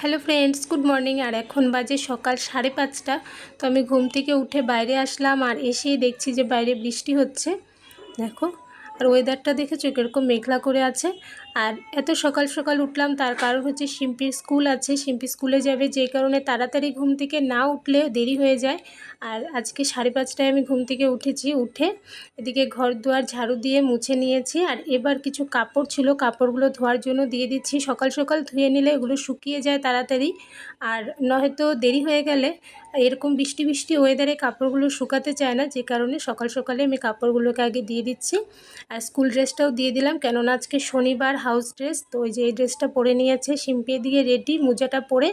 Hello friends, good morning. আর এখন বাজে সকাল সাড়ে পাঁচটা, তো আমি ঘুম থেকে উঠে বাইরে আসলাম আর এসেই দেখছি যে বাইরে বৃষ্টি হচ্ছে। দেখো, আর ওয়েদারটা দেখেছ? কীরকম মেঘলা করে আছে। আর এত সকাল সকাল উঠলাম, তার কারণ হচ্ছে শিম্পির স্কুল আছে, শিম্পি স্কুলে যাবে, যে কারণে তাড়াতাড়ি ঘুম থেকে না উঠলে দেরি হয়ে যায়। আর আজকে সাড়ে পাঁচটায় আমি ঘুম থেকে উঠেছি, উঠে এদিকে ঘর দুয়ার ঝাড়ু দিয়ে মুছে নিয়েছি। আর এবার কিছু কাপড় ছিল, কাপড়গুলো ধোয়ার জন্য দিয়ে দিচ্ছি। সকাল সকাল ধুয়ে নিলে এগুলো শুকিয়ে যায় তাড়াতাড়ি। আর নয়তো দেরি হয়ে গেলে এরকম বৃষ্টি বৃষ্টি ওয়েদারে কাপড়গুলো শুকাতে চায় না, যে কারণে সকাল সকালে আমি কাপড়গুলোকে আগে দিয়ে দিচ্ছি। আর স্কুল ড্রেসটাও দিয়ে দিলাম, কেননা আজকে শনিবার হাউস ড্রেস তো ওই যে এই ড্রেসটা পরে নিয়েছে শিম্পি দিয়ে রেডি মোজাটা পরে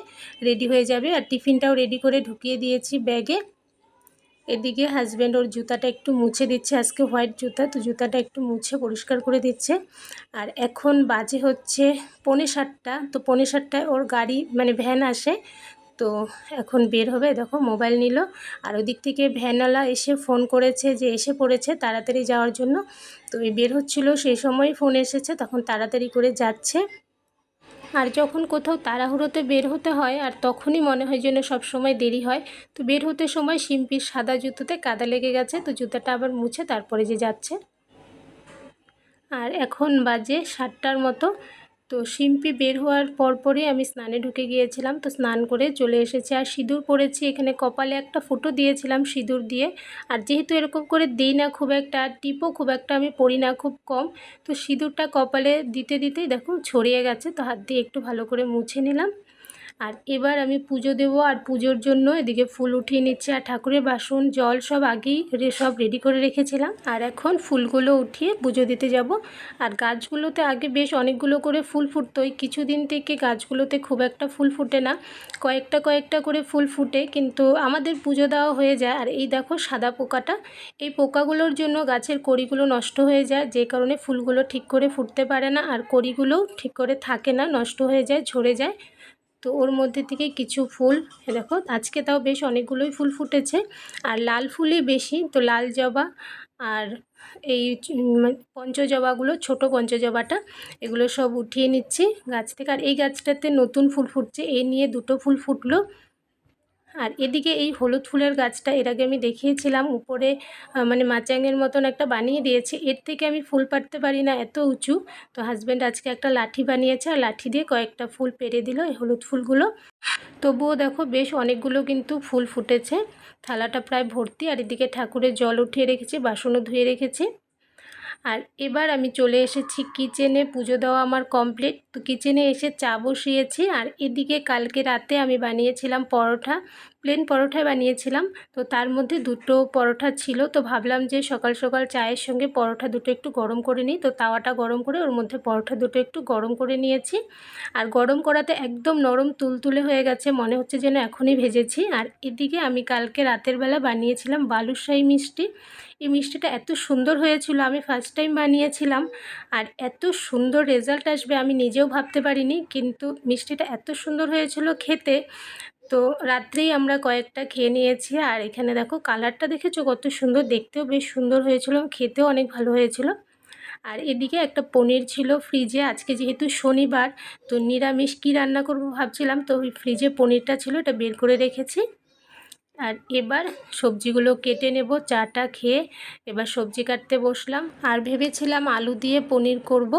রেডি হয়ে যাবে। আর টিফিনটাও রেডি করে ঢুকিয়ে দিয়েছি ব্যাগে এদিকে হাজব্যান্ড ওর জুতাটা একটু মুছে দিচ্ছে, আজকে হোয়াইট জুতা, তো জুতাটা একটু মুছে পরিষ্কার করে দিচ্ছে। আর এখন বাজে হচ্ছে পৌনে সাতটা, তো পৌনে সাতটায় ওর গাড়ি মানে ভ্যান আসে। তো এখন বের হবে। দেখো, মোবাইল নিল। আর ওদিক থেকে ভ্যানওয়ালা এসে ফোন করেছে যে এসে পড়েছে তাড়াতাড়ি যাওয়ার জন্য। তো বের হচ্ছিল, সেই সময় ফোন এসেছে, তখন তাড়াতাড়ি করে যাচ্ছে। আর যখন কোথাও তাড়াহুড়োতে বের হতে হয়, আর তখনই মনে হয় যেন সব সময় দেরি হয়। তো বের হতে সময় শিম্পির সাদা জুতোতে কাদা লেগে গেছে, তো জুতোটা আবার মুছে তারপরে যে যাচ্ছে। আর এখন বাজে সাতটার মতো। তো শিম্পি বের হওয়ার পরপরই আমি স্নানে ঢুকে গিয়েছিলাম। তো স্নান করে চলে এসেছি। আর সিঁদুর পরেছি। এখানে কপালে একটা ফুটো দিয়েছিলাম সিঁদুর দিয়ে। আর যেহেতু এরকম করে দিই না খুব একটা, আর টিপও খুব একটা আমি পড়ি না খুব কম, তো সিঁদুরটা কপালে দিতে দিতেই দেখুন ছড়িয়ে গেছে। তো হাত দিয়ে একটু ভালো করে মুছে নিলাম। আর এবার আমি পুজো দেব আর পুজোর জন্য এদিকে ফুল উঠিয়ে নিচ্ছি আর ঠাকুরের বাসন, জল সব আগেই সব রেডি করে রেখেছিলাম। আর এখন ফুলগুলো উঠিয়ে পুজো দিতে যাব। আর গাছগুলোতে আগে বেশ অনেকগুলো করে ফুল ফুটতো ওই কিছুদিন থেকে গাছগুলোতে খুব একটা ফুল ফুটে না। কয়েকটা কয়েকটা করে ফুল ফুটে কিন্তু আমাদের পুজো দেওয়া হয়ে যায়। আর এই দেখো সাদা পোকাটা। এই পোকাগুলোর জন্য গাছের কড়িগুলো নষ্ট হয়ে যায়। যে কারণে ফুলগুলো ঠিক করে ফুটতে পারে না। আর কড়িগুলোও ঠিক করে থাকে না। নষ্ট হয়ে যায়, ঝরে যায়। তো ওর মধ্যে থেকে কিছু ফুল দেখো, আজকে তাও বেশ অনেকগুলোই ফুল ফুটেছে। আর লাল ফুলই বেশি, তো লাল জবা আর এই পঞ্চজবাগুলো, ছোট পঞ্চজবাটা, এগুলো সব উঠিয়ে নিচ্ছি গাছ থেকে। আর এই গাছটাতে নতুন ফুল ফুটছে এই নিয়ে দুটো ফুল ফুটলো। আর এদিকে এই হলুদ ফুলের গাছটা এর আগে আমি দেখিয়েছিলাম, উপরে মানে মাচাঙের মতন একটা বানিয়ে দিয়েছে। এর থেকে আমি ফুল পাড়তে পারি না এত উঁচু। তো হাজব্যান্ড আজকে একটা লাঠি বানিয়েছে আর লাঠি দিয়ে কয়েকটা ফুল পেরে দিল এই হলুদ ফুলগুলো। তবুও দেখো বেশ অনেকগুলো কিন্তু ফুল ফুটেছে। থালাটা প্রায় ভর্তি আর এদিকে ঠাকুরের জল উঠিয়ে রেখেছি, বাসনও ধুয়ে রেখেছি। আর এবার আমি চলে এসেছি কিচেনে পুজো দেওয়া আমার কমপ্লিট তো কিচেনে এসে চা বসিয়েছি আর এদিকে কালকে রাতে আমি বানিয়েছিলাম পরোটা প্লেন পরোটাই বানিয়েছিলাম। তো তার মধ্যে দুটো পরোটা ছিল, তো ভাবলাম যে সকাল সকাল চায়ের সঙ্গে পরোটা দুটো একটু গরম করে নিই। তো তাওয়াটা গরম করে ওর মধ্যে পরোটা দুটো একটু গরম করে নিয়েছি। আর গরম করাতে একদম নরম তুলতুলে হয়ে গেছে, মনে হচ্ছে যেন এখনই ভেজেছি। আর এদিকে আমি কালকে রাতের বেলা বানিয়েছিলাম বালুশাহী মিষ্টি। এই মিষ্টিটা এত সুন্দর হয়েছিল, আমি ফার্স্ট টাইম বানিয়েছিলাম। আর এত সুন্দর রেজাল্ট আসবে, আমি নিজেও ভাবতে পারিনি, কিন্তু মিষ্টিটা এত সুন্দর হয়েছিল খেতে। তো রাত্রেই আমরা কয়েকটা খেয়ে নিয়েছি, আর এখানে দেখো কালারটা দেখেছ? কত সুন্দর, দেখতেও বেশ সুন্দর হয়েছিল খেতেও অনেক ভালো হয়েছিল। আর এদিকে একটা পনির ছিল ফ্রিজে, আজকে যেহেতু শনিবার, তো নিরামিষ কী রান্না করব ভাবছিলাম, তো ওই ফ্রিজে পনিরটা ছিল, এটা বের করে রেখেছি। আর এবার সবজিগুলো কেটে নেব, চাটা খেয়ে এবার সবজি কাটতে বসলাম। আর ভেবেছিলাম আলু দিয়ে পনির করব,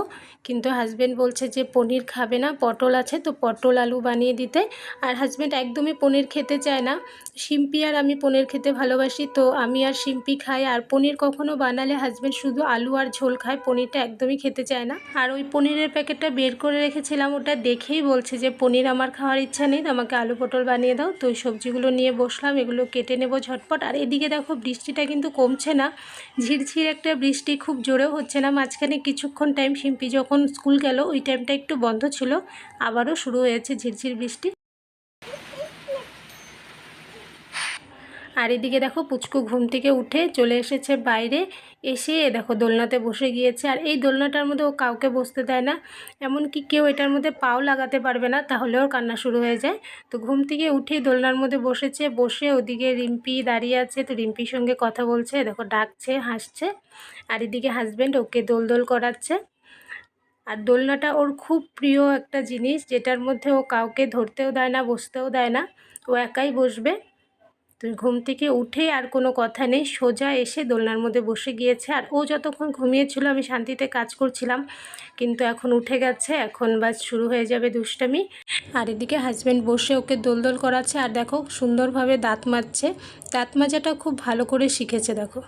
কিন্তু হাজব্যান্ড বলছে যে পনির খাবে না, পটল আছে তো পটল আলু বানিয়ে দিতে। আর হাজব্যান্ড একদমই পনির খেতে চায় না। শিম্পি আর আমি পনির খেতে ভালোবাসি, তো আমি আর শিম্পি খাই। আর পনির কখনো বানালে হাজব্যান্ড শুধু আলু আর ঝোল খায়, পনিরটা একদমই খেতে চায় না। আর ওই পনিরের প্যাকেটটা বের করে রেখেছিলাম, ওটা দেখেই বলছে যে পনির আমার খাওয়ার ইচ্ছা নেই আমাকে আলু পটল বানিয়ে দাও। তো ওই সবজিগুলো নিয়ে বসলাম এগুলো কেটে নেব ঝটপট। আর এদিকে দেখো বৃষ্টিটা কিন্তু কমছে না। ঝিরঝির একটা বৃষ্টি খুব জোরেও হচ্ছে না। মাঝখানে কিছুক্ষণ টাইম শিম্পি যখন স্কুল গেল, ওই টাইমটা একটু বন্ধ ছিল। আবারও শুরু হয়েছে ঝিরঝির বৃষ্টি। আর এদিকে দেখো পুচকু ঘুম থেকে উঠে চলে এসেছে বাইরে, এসে দেখো দোলনাতে বসে গিয়েছে। আর এই দোলনাটার মধ্যে ও কাউকে বসতে দেয় না, এমনকি কেউ এটার মধ্যে পাও লাগাতে পারবে না, তাহলে ওর কান্না শুরু হয়ে যায়। তো ঘুম থেকে উঠেই দোলনার মধ্যে বসেছে, বসে ওদিকে রিম্পি দাঁড়িয়ে আছে, তো রিম্পির সঙ্গে কথা বলছে দেখো ডাকছে, হাসছে। আর এদিকে হাজব্যান্ড ওকে দোল দোল করাচ্ছে। আর দোলনাটা ওর খুব প্রিয় একটা জিনিস, যেটার মধ্যে ও কাউকে ধরতেও দেয় না, বসতেও দেয় না, ও একাই বসবে। তো ঘুম থেকে উঠে আর কোনো কথা নেই। সোজা এসে দোলনার মধ্যে বসে গিয়েছে। আর ও যতক্ষণ ঘুমিয়েছিল, আমি শান্তিতে কাজ করছিলাম। কিন্তু এখন উঠে গেছে। এখন বাস শুরু হয়ে যাবে দুষ্টামি। আর এদিকে হাজব্যান্ড বসে ওকে দোল দোল করাচ্ছে। আর দেখো, সুন্দরভাবে দাঁত মাজছে। দাঁত মাজাটা খুব ভালো করে শিখেছে, দেখো।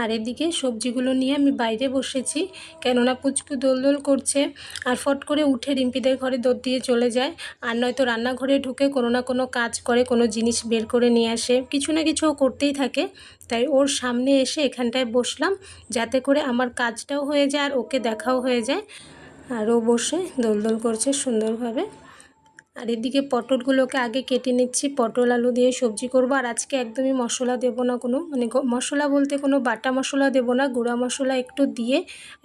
আর এদিকে সবজিগুলো নিয়ে আমি বাইরে বসেছি, কেননা পুচকু দোলদোল করছে। আর ফট করে উঠে রিম্পিদের ঘরে দৌড় দিয়ে চলে যায়। আর নয়তো রান্নাঘরে ঢুকে কোনো না কোনো কাজ করে, কোনো জিনিস বের করে নিয়ে আসে। কিছু না কিছু করতেই থাকে। তাই ওর সামনে এসে এখানটায় বসলাম, যাতে করে আমার কাজটাও হয়ে যায় আর ওকে দেখাও হয়ে যায়। আর ও বসে দোলদোল করছে সুন্দরভাবে। আর এদিকে পটলগুলোকে আগে কেটে নিচ্ছি। পটল, আলু দিয়ে সবজি করব। আর আজকে একদমই মশলা দেব না কোনো মানে মশলা বলতে কোনো বাটা মশলা দেব না, গুঁড়া মশলা একটু দিয়ে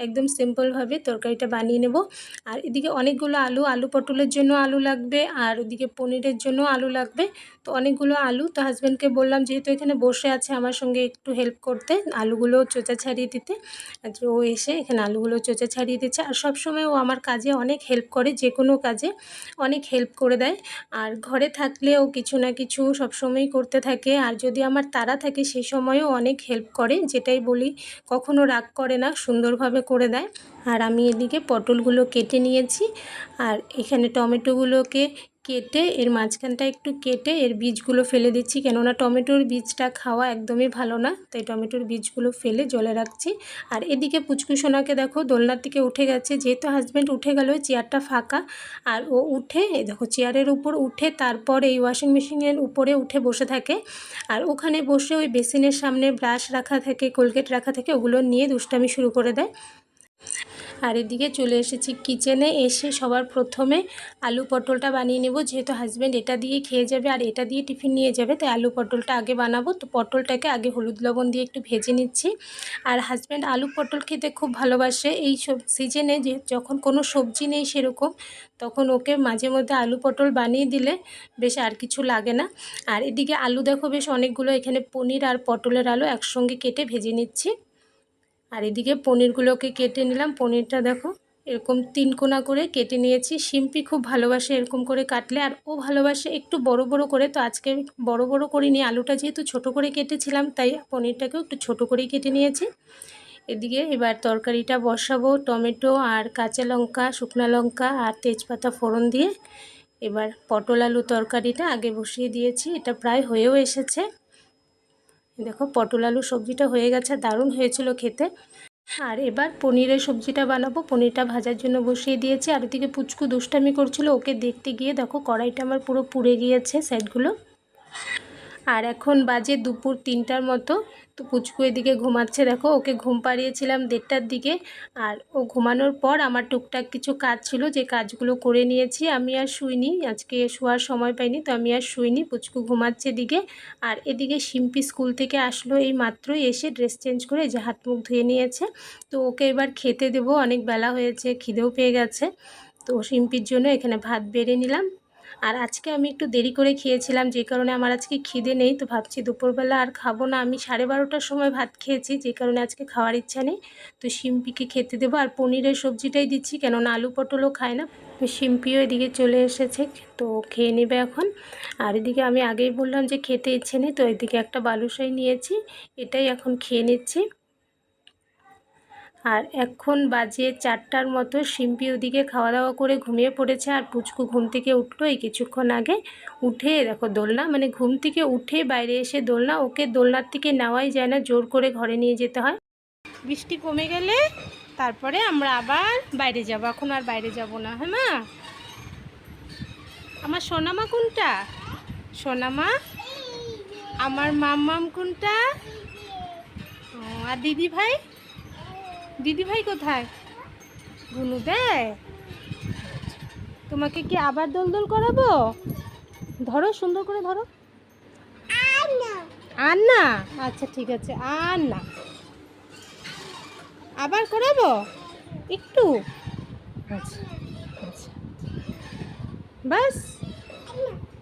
একদম সিম্পলভাবে তরকারিটা বানিয়ে নেব। আর এদিকে অনেকগুলো আলু আলু পটলের জন্য আলু লাগবে, আর ওদিকে পনিরের জন্য আলু লাগবে। তো অনেকগুলো আলু, তো হাজব্যান্ডকে বললাম, যেহেতু এখানে বসে আছে আমার সঙ্গে একটু হেল্প করতে, আলুগুলো চোচা ছাড়িয়ে দিতে। ও এসে এখানে আলুগুলো চোচা ছাড়িয়ে দিচ্ছে। আর সবসময় ও আমার কাজে অনেক হেল্প করে, যে কোনো কাজে অনেক হেল্প করে দেয়। আর ঘরে থাকলেও কিছু না কিছু সবসময় করতে থাকে। আর যদি আমার তারা থাকে সে সময়ও অনেক হেল্প করে, যেটাই বলি, কখনো রাগ করে না, সুন্দরভাবে করে দেয়। আর আমি এদিকে পটলগুলো কেটে নিয়েছি। আর এখানে টমেটোগুলোকে কেটে, এর মাঝখানটা একটু কেটে, এর বীজগুলো ফেলে দিচ্ছি। কেননা টমেটোর বীজটা খাওয়া একদমই ভালো না, তাই টমেটোর বীজগুলো ফেলে জলে রাখছি। আর এদিকে পুচকু সোনাকে দেখো, দোলনার থেকে উঠে গেছে। যেহেতু হাজব্যান্ড উঠে গেল চেয়ারটা ফাঁকা। আর ও উঠে দেখো চেয়ারের উপর উঠে, তারপর এই ওয়াশিং মেশিনের উপরে উঠে বসে থাকে। আর ওখানে বসে ওই বেসিনের সামনে ব্রাশ রাখা থাকে কোলগেট রাখা থাকে, ওগুলো নিয়ে দুষ্টামি শুরু করে দেয়। আর এদিকে চলে এসেছি। কিচেনে এসে সবার প্রথমে আলু পটলটা বানিয়ে নেব। যেহেতু হাজব্যান্ড এটা দিয়ে খেয়ে যাবে আর এটা দিয়ে টিফিন নিয়ে যাবে, তাই আলু পটলটা আগে বানাবো। তো পটলটাকে আগে হলুদ লবণ দিয়ে একটু ভেজে নিচ্ছি। আর হাজব্যান্ড আলু পটল খেতে খুব ভালোবাসে। এই সব সিজনে যে যখন কোনো সবজি নেই সেরকম, তখন ওকে মাঝে মধ্যে আলু পটল বানিয়ে দিলে বেশ আর কিছু লাগে না। আর এদিকে আলু দেখো বেশ অনেকগুলো, এখানে পনির আর পটলের আলু একসঙ্গে কেটে ভেজে নিচ্ছি। আর এদিকে পনিরগুলোকে কেটে নিলাম। পনিরটা দেখো, এরকম তিন কোনা করে কেটে নিয়েছি। শিম্পি খুব ভালোবাসে এরকম করে কাটলে, আর ও ভালোবাসে একটু বড় বড় করে। তো আজকে বড় বড় করিনি, আলুটা যেহেতু ছোট করে কেটেছিলাম, তাই পনিরটাকেও একটু ছোট করেই কেটে নিয়েছি। এদিকে এবার তরকারিটা বসাবো, টমেটো আর কাঁচা লঙ্কা, শুকনো লঙ্কা আর তেজপাতা ফোড়ন দিয়ে। এবার পটল আলু তরকারিটা আগে বসিয়ে দিয়েছি, এটা প্রায় হয়েও এসেছে। দেখো, পটল আলু সবজিটা হয়ে গেছে, দারুণ হয়েছিল খেতে। আর এবার পনিরের সবজিটা বানাবো। পনিরটা ভাজার জন্য বসিয়ে দিয়েছি। আর ওদিকে পুচকু দুষ্টামি করছিল। ওকে দেখতে গিয়ে দেখো, কড়াইটা আমার পুরো পুড়ে গিয়েছে সাইডগুলো আর এখন বাজে দুপুর তিনটার মতো। তো পুচকু এদিকে ঘুমাচ্ছে। দেখো, ওকে ঘুম পাড়িয়েছিলাম দেড়টার দিকে। আর ও ঘুমানোর পর আমার টুকটাক কিছু কাজ ছিল, যে কাজগুলো করে নিয়েছি। আমি আর শুইনি। আজকে শোয়ার সময় পাইনি, তো আমি আর শুইনি। পুচকু ঘুমাচ্ছে এদিকে। আর এদিকে শিম্পি স্কুল থেকে আসলো এই মাত্রই এসে ড্রেস চেঞ্জ করে যে হাত মুখ ধুয়ে নিয়েছে। তো ওকে এবার খেতে দেবো। অনেক বেলা হয়েছে, খিদেও পেয়ে গেছে। তো শিম্পির জন্য এখানে ভাত বেড়ে নিলাম। আর আজকে আমি একটু দেরি করে খেয়েছিলাম, যে কারণে আমার আজকে খিদে নেই, তো ভাবছি দুপুরবেলা আর খাব না। আমি সাড়ে বারোটার সময় ভাত খেয়েছি, যে কারণে আজকে খাওয়ার ইচ্ছা নেই। তো শিম্পিকে খেতে দেবো। আর পনিরের সবজিটাই দিচ্ছি, কেননা আলু পটলও খায় না। শিম্পিও এদিকে চলে এসেছে, তো খেয়ে নেবে এখন। আর এদিকে আমি আগেই বললাম যে খেতে ইচ্ছে নেই, তো এদিকে একটা বালুশাই নিয়েছি, এটাই এখন খেয়ে নিচ্ছি। আর এখন বাজে চারটার মতো শিম্পি ওদিকে খাওয়া দাওয়া করে ঘুমিয়ে পড়েছে আর পুচকু ঘুম থেকে উঠল এই কিছুক্ষণ আগে। উঠে দেখো দোলনা মানে ঘুম থেকে উঠে বাইরে এসে দোলনা ওকে দোলনার থেকে নেওয়াই যায় না জোর করে ঘরে নিয়ে যেতে হয়। বৃষ্টি কমে গেলে তারপরে আমরা আবার বাইরে যাব এখন আর বাইরে যাব না হ্যাঁ মা? আমার সোনামা কোনটা? সোনামা? আমার মাম্মাম কোনটা? ও, আর দিদি ভাই দিদি ভাই কোথায়? গুনু দেয়। তোমাকে কি আবার দোলদোল করাবো? ধরো সুন্দর করে ধরো। আর না আচ্ছা ঠিক আছে আর না আবার করাবো? একটু? আচ্ছা আচ্ছা। বাস।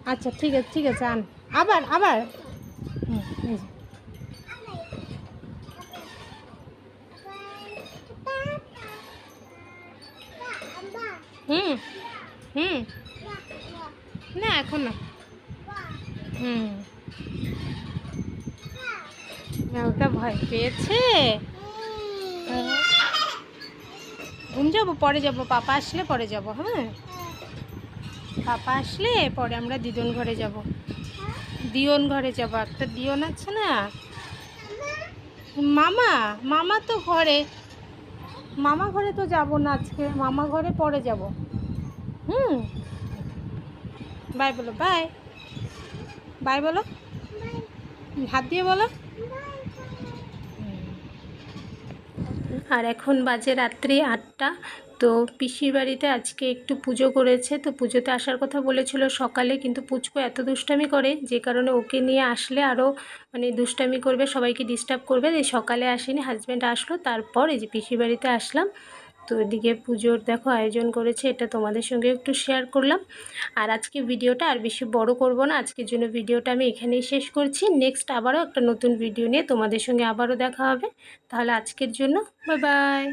আচ্ছা ঠিক আছে ঠিক আছে আন আবার আবার। হুম, হুম হুম। না, এখন না। হুম। ওটা ভয় পেয়েছে। ঘুম যাব, পরে যাব। পাপা আসলে পরে যাব হ্যাঁ? পাপা আসলে পরে আমরা দিদন ঘরে যাব। দিওন ঘরে যাব। একটা দিওন আছে না? মামা মামা তো ঘরে। মামা ঘরে তো যাব না আজকে, মামা ঘরে পরে যাব। হুম। বাই বলো, বাই। বাই বলো। হাত দিয়ে বলো। আর এখন বাজে রাত্রি আটটা। তো পিসির বাড়িতে আজকে একটু পুজো করেছে, তো পুজোতে আসার কথা বলেছিল সকালে, কিন্তু পুচকু এত দুষ্টামি করে যে কারণে ওকে নিয়ে আসলে আরও মানে দুষ্টামি করবে, সবাইকে ডিস্টার্ব করবে। এই সকালে আসেনি হাজব্যান্ড আসলো, তারপর এই যে পিসির বাড়িতে আসলাম। তো এদিকে পুজোর দেখো আয়োজন করেছে, এটা তোমাদের সঙ্গে একটু শেয়ার করলাম। আর আজকে ভিডিওটা আর বেশি বড় করব না, আজকের জন্য ভিডিওটা আমি এখানেই শেষ করছি। নেক্সট আবারও একটা নতুন ভিডিও নিয়ে তোমাদের সঙ্গে আবারও দেখা হবে। তাহলে আজকের জন্য বাই বাই